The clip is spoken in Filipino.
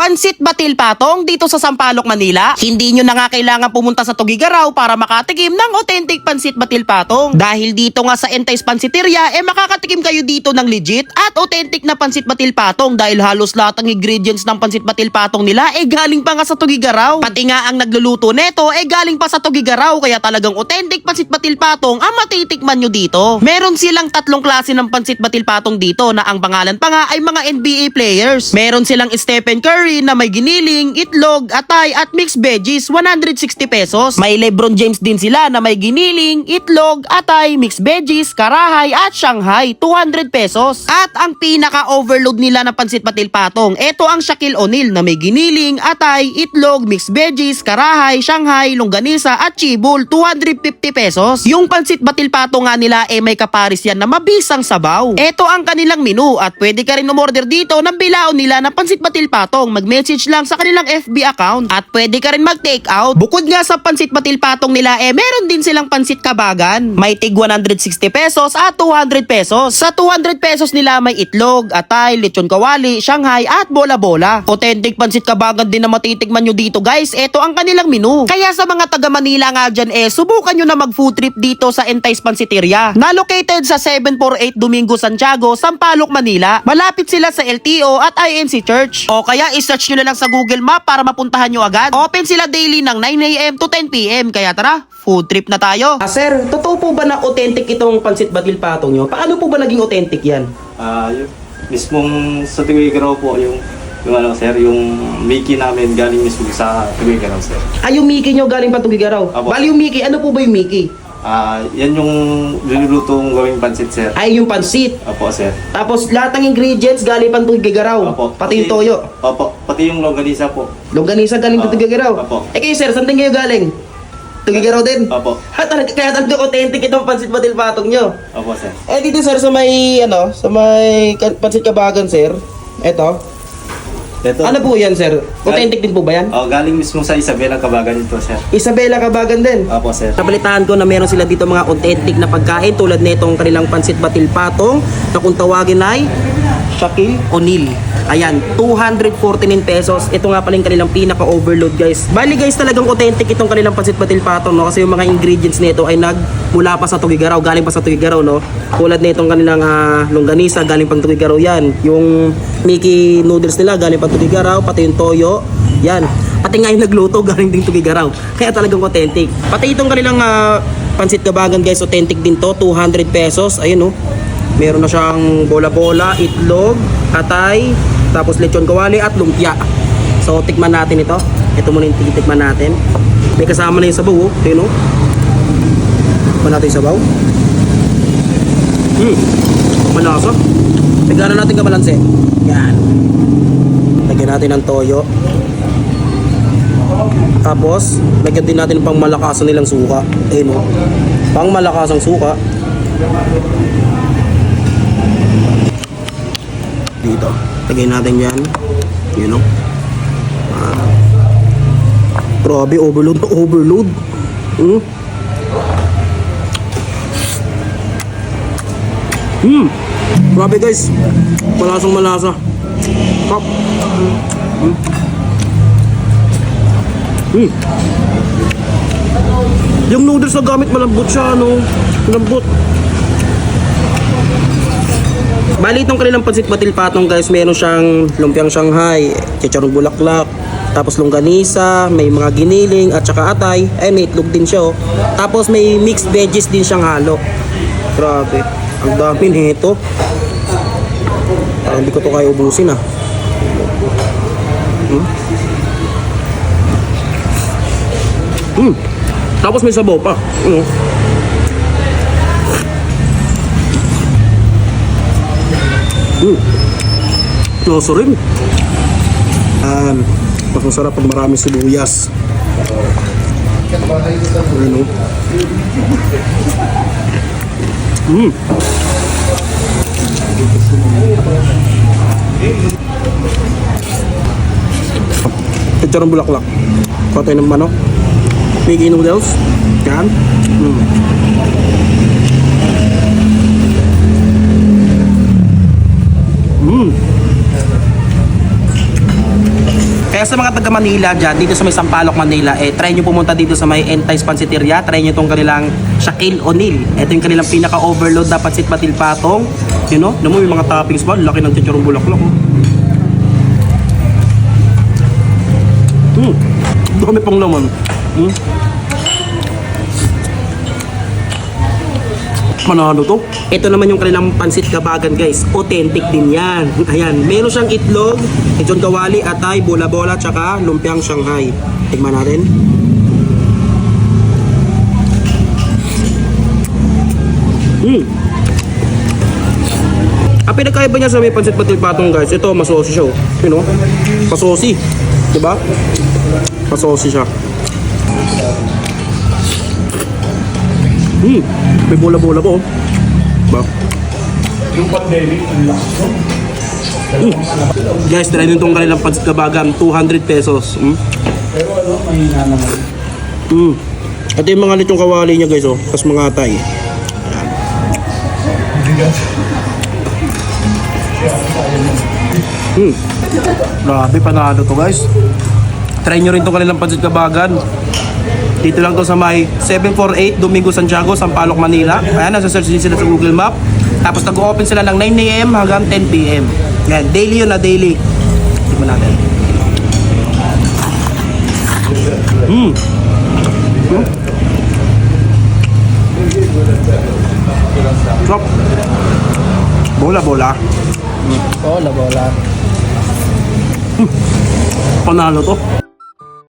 Pansit Batil Patong dito sa Sampaloc, Manila. Hindi nyo na nga kailangan pumunta sa Tugigaraw para makatikim ng authentic Pansit Batil Patong. Dahil dito nga sa Entays Pansiteria, eh makakatikim kayo dito ng legit at authentic na Pansit Batil Patong dahil halos lahat ng ingredients ng Pansit Batil Patong nila eh galing pa nga sa Tugigaraw. Pati nga ang nagluluto neto eh galing pa sa Tugigaraw kaya talagang authentic Pansit Batil Patong ang matitikman nyo dito. Meron silang tatlong klase ng Pansit Batil Patong dito na ang pangalan pa nga ay mga NBA players. Meron silang Stephen Curry na may giniling, itlog, atay at mixed veggies 160 pesos. May Lebron James din sila na may giniling, itlog, atay, mixed veggies, karahay at Shanghai 200 pesos. At ang pinaka-overload nila na pansit patil patong, ito ang Shaquille O'Neal na may giniling, atay, itlog, mixed veggies, karahay, Shanghai, longganisa at chibol 250 pesos. Yung pansit batil patong nga nila eh may kaparis yan na mabisang sabaw. Ito ang kanilang menu at pwede ka rin umorder dito ng bilao nila na pansit batil patong. Mag-message lang sa kanilang FB account at pwede ka rin mag-take out. Bukod nga sa pansit batil patong nila eh meron din silang pansit kabagan. May tig 160 pesos at 200 pesos. Sa 200 pesos nila may itlog, atay, lechon kawali, Shanghai at bola-bola. Authentic pansit kabagan din na matitikman nyo dito guys. Ito ang kanilang menu. Kaya sa mga taga Manila nga dyan eh subukan nyo na mag food trip dito sa Entays Pansiteria na located sa 748 Domingo Santiago, Sampaloc, Manila. Malapit sila sa LTO at INC Church. O kaya isearch nyo na lang sa Google Map para mapuntahan nyo agad. Open sila daily ng 9am to 10pm. Kaya tara, food trip na tayo. Ah, sir, totoo po ba na authentic itong pansit batil patong nyo? Paano po ba naging authentic yan? Ah, yung mismong sa Tuwigaraw po yung yung ano sir, yung Mickey namin galing mismo sa Tuwigaraw sir. Ay, yung Mickey nyo galing pa Tugigaraw. Apo. Bali yung Mickey, ano po ba yung Mickey? Ah, yan yung nilulutong gawing pansit sir. Ay, yung pansit. Opo sir. Tapos lahat ng ingredients galing pa Tugigaraw. Opo. Pati yung toyo. Opo, pati yung longganisa po. Longganisa galing pa Oo. Tugigaraw. Opo. Eh kayo sir, saan din kayo galing? Tugigaraw din? Opo. Ha, talaga, kaya talaga authentic itong pansit batil patong nyo. Opo sir. Eh dito sir sa may ano, sa may ka- pansit kabagan sir. Eto. Ito. Ano po yan sir? Authentic din po ba yan? Oh, galing mismo sa Isabela Kabagan ito sir. Isabela kabagan din. Opo sir. Nabalitaan ko na meron sila dito mga authentic na pagkain tulad nitong kanilang pansit batil patong na kung tawagin ay Shaquille O'Neal. Ayan, 249 pesos. Ito nga pala yung kanilang pinaka-overload guys. Bali guys, talagang authentic itong kanilang pansit batil patong no kasi yung mga ingredients nito ay nag mula pa sa Tugigaraw, galing pa sa Tugigaraw no. Tulad nitong kanilang ah, longganisa, galing pang Tugigaraw yan. Yung Mickey noodles nila galing pang Tugigaraw, pati yung toyo, yan. Pati nga yung nagluto galing din Tugigaraw. Kaya talagang authentic. Pati itong kanilang ah, pansit kabagan guys, authentic din to, 200 pesos. Ayun oh. Meron na siyang bola-bola, itlog, atay, tapos lechon kawali at lumpia. So tikman natin ito. Ito muna yung titikman natin. May kasama na yung sabaw oh. Ayun oh. Tikman natin yung sabaw. Hmm. Malasa. Tignan natin kabalanse. Yan. Lagyan natin ng toyo. Tapos, lagyan din natin ng pang malakasan nilang suka. Ayun o. Pang malakasang suka. Dito. Lagyan natin yan. Yun o. Ah. Grabe, overload na overload. Hmm. Hmm. Grabe guys. Malasang malasa. Pop. Hmm. Hmm. Yung noodles na gamit malambot siya, ano? Malambot. Bali itong kanilang pansit batil patong guys, meron siyang lumpiang Shanghai, chicharong bulaklak, tapos longganisa, may mga giniling at saka atay, ay may itlog din siya oh. Tapos may mixed veggies din siyang halo. Grabe, ang dami nito. Parang hindi ko to kaya ubusin ah. Hmm? Hmm. Tapos may sabaw pa. Ano? Hmm. Loso rin. Um, mas masarap pag marami sibuyas. Ano? Hmm. Picture bulaklak. Patay ng manok. Mickey noodles. Yan. Mm. Kaya sa mga taga Manila dyan, dito sa may Sampaloc, Manila, eh, try nyo pumunta dito sa may Entice Pansiteria. Try nyo itong kanilang Shaquille O'Neal. Ito yung kanilang pinaka-overload na pansit patil patong. You know, mo yung mga toppings ba? Laki ng chicharong bulaklak. Oh. Hmm. Dami pang laman. Hmm. Manalo to. Ito naman yung kanilang pansit kabagan guys. Authentic din yan. Ayan. Meron siyang itlog, lechon kawali, atay, bola-bola, tsaka lumpiang Shanghai. Tignan natin. Hmm. Ang pinagkaiba niya sa may pansit patil patong guys, ito masosi siya. oh. You know? Masosi. Diba? Masosi siya. Hmm. May bola-bola po. oh. Diba? Yung pandemic, ang lakas no? Hmm. Guys, try nyo itong kanilang pansit kabagan. 200 pesos. Hmm. Pero ano, mahina naman. Hmm. Ito yung mga lechong kawali niya guys oh. Tapos mga atay. Bigat. Hmm. Grabe, panalo to guys. Try nyo rin itong kanilang pansit kabagan. Dito lang to sa may 748 Domingo Santiago, Sampaloc, Manila. Ayan, nasa search din sila sa Google Map. Tapos nag-open sila ng 9 a.m. hanggang 10 p.m. Yan, daily yun na daily. Tignan natin. Hmm. Hmm. Sarap. Bola, bola. Bola, bola. Panalo to.